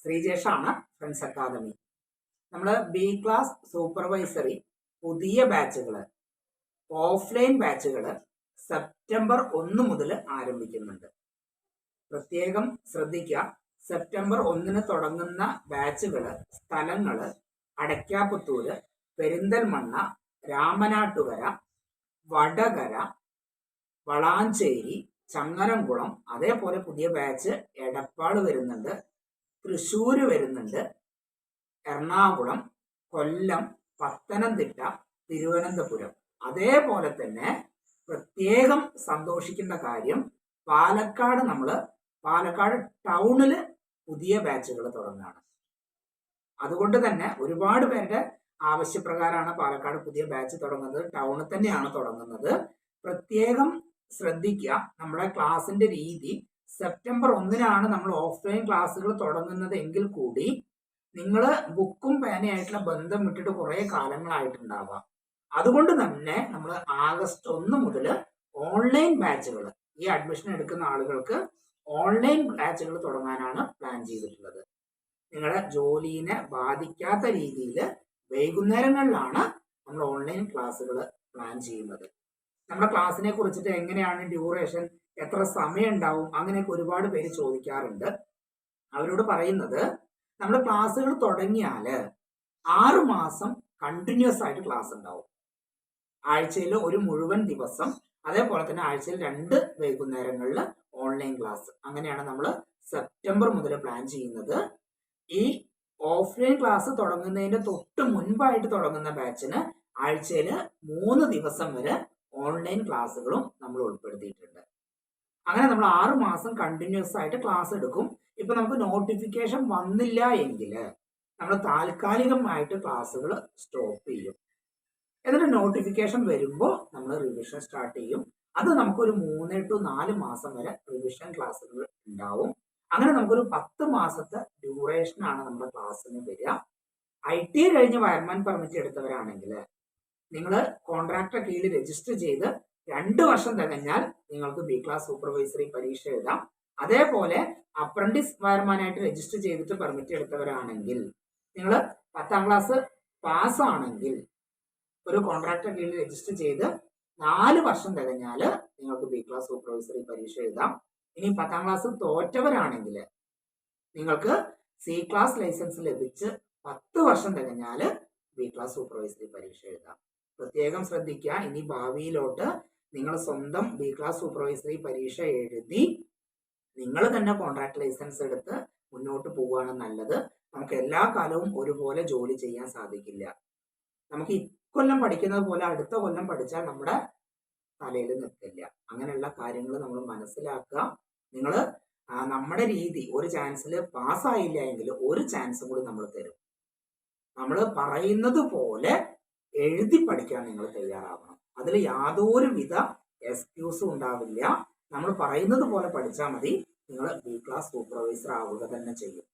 ശ്രീജേഷാണ് friends academy നമ്മൾ B class supervisory പുതിയ ബാച്ചുകൾ ഓഫ്ലൈൻ ബാച്ചുകൾ സെപ്റ്റംബർ ഒന്ന് മുതൽ ആരംഭിക്കുന്നുണ്ട്. പ്രത്യേകം ശ്രദ്ധിക്കുക സെപ്റ്റംബർ ഒന്നിന് തുടങ്ങുന്ന ബാച്ചുകൾ സ്ഥലങ്ങൾ അടയ്ക്കാപ്പുത്തൂര് പെരിന്തൽമണ്ണ രാമനാട്ടുകര വടകര വളാഞ്ചേരി ചങ്ങരംകുളം അതേപോലെ പുതിയ ബാച്ച് എടപ്പാൾ വരുന്നുണ്ട്. തൃശ്ശൂർ വരുന്നുണ്ട്. എറണാകുളം കൊല്ലം പത്തനംതിട്ട തിരുവനന്തപുരം. അതേപോലെ തന്നെ പ്രത്യേകം സന്തോഷിക്കേണ്ട കാര്യം പാലക്കാട് നമ്മൾ പാലക്കാട് ടൗണിൽ പുതിയ ബാച്ചുകൾ തുടങ്ങുകയാണ് അതുകൊണ്ട് തന്നെ ഒരുപാട് പേരുടെ ആവശ്യപ്രകാരമാണ് പാലക്കാട് പുതിയ ബാച്ച് തുടങ്ങുന്നത് ടൗണിൽ തന്നെയാണ് തുടങ്ങുന്നത്. പ്രത്യേകം ശ്രദ്ധിക്കുക. നമ്മുടെ ക്ലാസിന്റെ രീതി സെപ്റ്റംബർ ഒന്നിനാണ് നമ്മൾ ഓഫ്ലൈൻ ക്ലാസ്സുകൾ തുടങ്ങുന്നത് എങ്കിൽ കൂടി നിങ്ങൾ ബുക്കും പേനയായിട്ടുള്ള ബന്ധം വിട്ടിട്ട് കുറേ കാലങ്ങളായിട്ടുണ്ടാവാം. അതുകൊണ്ട് തന്നെ നമ്മൾ ആഗസ്റ്റ് ഒന്ന് മുതൽ ഓൺലൈൻ ബാച്ചുകൾ ഈ അഡ്മിഷൻ എടുക്കുന്ന ആളുകൾക്ക് ഓൺലൈൻ ബാച്ചുകൾ തുടങ്ങാനാണ് പ്ലാൻ ചെയ്തിട്ടുള്ളത്. നിങ്ങളുടെ ജോലിനെ ബാധിക്കാത്ത രീതിയിൽ വൈകുന്നേരങ്ങളിലാണ് നമ്മൾ ഓൺലൈൻ ക്ലാസ്സുകൾ പ്ലാൻ ചെയ്യുന്നത്. നമ്മുടെ ക്ലാസ്സിനെ കുറിച്ചിട്ട് എങ്ങനെയാണ് ഡ്യൂറേഷൻ എത്ര സമയം ഉണ്ടാവും അങ്ങനെയൊക്കെ ഒരുപാട് പേര് ചോദിക്കാറുണ്ട്. അവരോട് പറയുന്നത് നമ്മൾ ക്ലാസ്സുകൾ തുടങ്ങിയാൽ ആറു മാസം കണ്ടിന്യൂസ് ആയിട്ട് ക്ലാസ് ഉണ്ടാവും. ആഴ്ചയിൽ ഒരു മുഴുവൻ ദിവസം. അതേപോലെ തന്നെ ആഴ്ചയിൽ രണ്ട് വൈകുന്നേരങ്ങളിൽ ഓൺലൈൻ ക്ലാസ് അങ്ങനെയാണ് നമ്മൾ സെപ്റ്റംബർ മുതൽ പ്ലാൻ ചെയ്യുന്നത്. ഈ ഓഫ്ലൈൻ ക്ലാസ് തുടങ്ങുന്നതിന്റെ തൊട്ട് മുൻപായിട്ട് തുടങ്ങുന്ന ബാച്ചിന് ആഴ്ചയിൽ മൂന്ന് ദിവസം വരെ ഓൺലൈൻ ക്ലാസ്സുകളും നമ്മൾ ഉൾപ്പെടുത്തിയിട്ടുണ്ട്. അങ്ങനെ നമ്മൾ ആറ് മാസം കണ്ടിന്യൂസ് ആയിട്ട് ക്ലാസ് എടുക്കും. ഇപ്പൊ നമുക്ക് നോട്ടിഫിക്കേഷൻ വന്നില്ല എങ്കിൽ നമ്മൾ താൽക്കാലികമായിട്ട് ക്ലാസ്സുകൾ സ്റ്റോപ്പ് ചെയ്യും. എന്നിട്ട് നോട്ടിഫിക്കേഷൻ വരുമ്പോൾ നമ്മൾ റിവിഷൻ സ്റ്റാർട്ട് ചെയ്യും. അത് നമുക്കൊരു മൂന്ന് ടു നാല് മാസം വരെ റിവിഷൻ ക്ലാസ്സുകൾ ഉണ്ടാവും. അങ്ങനെ നമുക്കൊരു പത്ത് മാസത്തെ ഡ്യൂറേഷനാണ് നമ്മുടെ ക്ലാസ്സിന് വരിക. ഐ ടി കഴിഞ്ഞ് വയർമാൻ പെർമിറ്റ് എടുത്തവരാണെങ്കിൽ നിങ്ങൾ കോൺട്രാക്ടർ കീഴിൽ രജിസ്റ്റർ ചെയ്ത് രണ്ട് വർഷം തികഞ്ഞാൽ നിങ്ങൾക്ക് ബി ക്ലാസ് സൂപ്പർവൈസറി പരീക്ഷ എഴുതാം. അതേപോലെ അപ്രന്റീസ് വയർമാനായിട്ട് രജിസ്റ്റർ ചെയ്തിട്ട് പെർമിറ്റ് എടുത്തവരാണെങ്കിൽ നിങ്ങൾ പത്താം ക്ലാസ് പാസ്സാണെങ്കിൽ ഒരു കോൺട്രാക്ടർ കീഴിൽ രജിസ്റ്റർ ചെയ്ത് നാല് വർഷം തികഞ്ഞാൽ നിങ്ങൾക്ക് ബി ക്ലാസ് സൂപ്പർവൈസറി പരീക്ഷ എഴുതാം. ഇനി പത്താം ക്ലാസ് തോറ്റവരാണെങ്കിൽ നിങ്ങൾക്ക് സി ക്ലാസ് ലൈസൻസ് ലഭിച്ച് പത്ത് വർഷം തികഞ്ഞാൽ ബി ക്ലാസ് സൂപ്പർവൈസറി പരീക്ഷ എഴുതാം. പ്രത്യേകം ശ്രദ്ധിക്കുക ഇനി ഭാവിയിലോട്ട് നിങ്ങൾ സ്വന്തം ബി ക്ലാസ് സൂപ്പർവൈസറി പരീക്ഷ എഴുതി നിങ്ങൾ തന്നെ കോൺട്രാക്ട് ലൈസൻസ് എടുത്ത് മുന്നോട്ട് പോവുകയാണ് നല്ലത്. നമുക്ക് എല്ലാ കാലവും ഒരുപോലെ ജോലി ചെയ്യാൻ സാധിക്കില്ല. നമുക്ക് ഇക്കൊല്ലം പഠിക്കുന്നത് പോലെ അടുത്ത കൊല്ലം പഠിച്ചാൽ നമ്മുടെ തലയിൽ നിൽക്കില്ല അങ്ങനെയുള്ള കാര്യങ്ങൾ നമ്മൾ മനസ്സിലാക്കുക. നിങ്ങൾ നമ്മുടെ രീതി ഒരു ചാൻസിൽ പാസ്സായില്ല എങ്കിൽ ഒരു ചാൻസും കൂടി നമ്മൾ തരും. നമ്മൾ പറയുന്നത് പോലെ എഴുതി പഠിക്കാൻ നിങ്ങൾ തയ്യാറാവണം. അതിൽ യാതൊരു വിധ എക്സ്ക്യൂസും ഉണ്ടാവില്ല. നമ്മൾ പറയുന്നത് പോലെ പഠിച്ചാൽ മതി. നിങ്ങൾ ബി ക്ലാസ് സൂപ്പർവൈസർ ആവുക തന്നെ ചെയ്യും.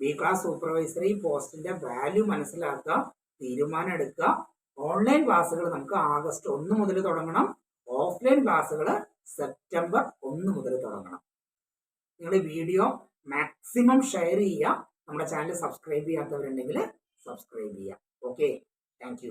ബി ക്ലാസ് സൂപ്പർവൈസർ ഈ പോസ്റ്റിന്റെ വാല്യൂ മനസ്സിലാക്കുക തീരുമാനം എടുക്കുക. ഓൺലൈൻ ക്ലാസ്സുകൾ നമുക്ക് ആഗസ്റ്റ് ഒന്ന് മുതൽ തുടങ്ങണം. ഓഫ്ലൈൻ ക്ലാസ്സുകൾ സെപ്റ്റംബർ ഒന്ന് മുതൽ തുടങ്ങണം. നിങ്ങൾ വീഡിയോ മാക്സിമം ഷെയർ ചെയ്യുക. നമ്മുടെ ചാനൽ സബ്സ്ക്രൈബ് ചെയ്യാത്തവരുണ്ടെങ്കിൽ സബ്സ്ക്രൈബ് ചെയ്യുക. Okay thank